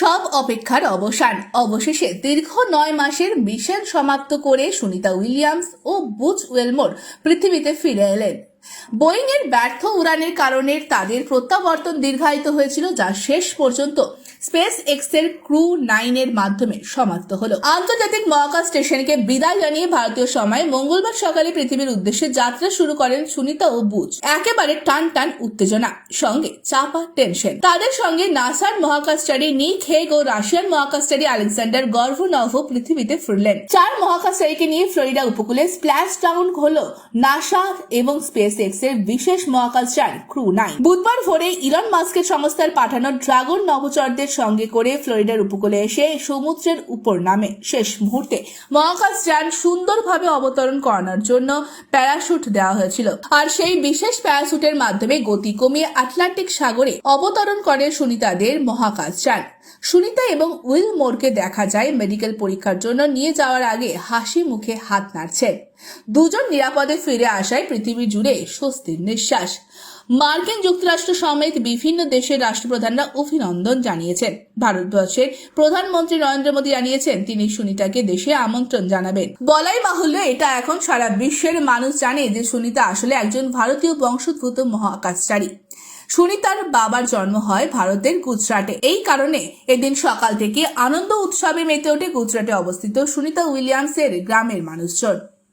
সব অপেক্ষার অবসান। অবশেষে দীর্ঘ নয় মাসের মিশন সমাপ্ত করে সুনিতা উইলিয়ামস ও বুচ ওয়েলমোর পৃথিবীতে ফিরে এলেন। বোয়িং এর ব্যর্থ উড়ানের কারণে তাদের প্রত্যাবর্তন দীর্ঘায়িত হয়েছিল যা শেষ পর্যন্ত স্পেস এক্সের ক্রু নাইন এর মাধ্যমে সমাপ্ত হলো। আন্তর্জাতিক মহাকাশ স্টেশনকে বিদায় জানিয়ে ভারতীয় সময় মঙ্গলবার সকালে পৃথিবীর উদ্দেশ্যে যাত্রা শুরু করেন সুনিতা ও বুচ একেবারে টান টান উত্তেজনা, সঙ্গে চাপা টেনশন। তাদের সঙ্গে নাসার মহাকাশচারী নিক হেগ ও রাশিয়ান মহাকাশচারী আলেকজান্ডার গর্ভনভ পৃথিবীতে ফিরলেন। চার মহাকাশচারীকে নিয়ে ফ্লোরিডা উপকূলে স্প্ল্যাশ ডাউন হলো নাসা এবং স্পেস এক্সের বিশেষ মহাকাশযান ক্রু নাইন। বুধবার ভোরে ইলন মাস্কের সংস্থার পাঠানো ড্রাগন নভোচরদের সঙ্গে করে ফ্লোরিডার উপকূলে এসে সমুদ্রের উপর নামে শেষ মুহূর্তে মহাকাশ মহাকাশযান সুন্দরভাবে অবতরণ করানোর জন্য প্যারাশুট দেওয়া হয়েছিল। আর সেই বিশেষ প্যারাশুটের মাধ্যমে গতি কমিয়ে আটলান্টিক সাগরে অবতরণ করে সুনিতাদের মহাকাশযান সুনিতা এবং উইল মোরকে দেখা যায় মেডিকেল পরীক্ষার জন্য নিয়ে যাওয়ার আগে হাসি মুখে হাত নাড়ছেন। দুজন নিরাপদে ফিরে আসায় পৃথিবী জুড়ে স্বস্তির নিঃশ্বাস। মার্কিন যুক্তরাষ্ট্র সমেত বিভিন্ন দেশের রাষ্ট্রপ্রধানরা অভিনন্দন জানিয়েছেন। ভারতবর্ষের প্রধানমন্ত্রী নরেন্দ্র মোদী জানিয়েছেন, তিনি সুনিতাকে দেশে আমন্ত্রণ জানাবেন। বলাই বাহুল্য, এটা এখন সারা বিশ্বের মানুষ জানে যে সুনিতা আসলে একজন ভারতীয় বংশোদ্ভূত মহাকাশচারী। সুনিতার বাবার জন্ম হয় ভারতের গুজরাটে। এই কারণে এদিন সকাল থেকে আনন্দ উৎসবে মেতে ওঠে গুজরাটে অবস্থিত সুনিতা উইলিয়ামসের গ্রামের মানুষজন।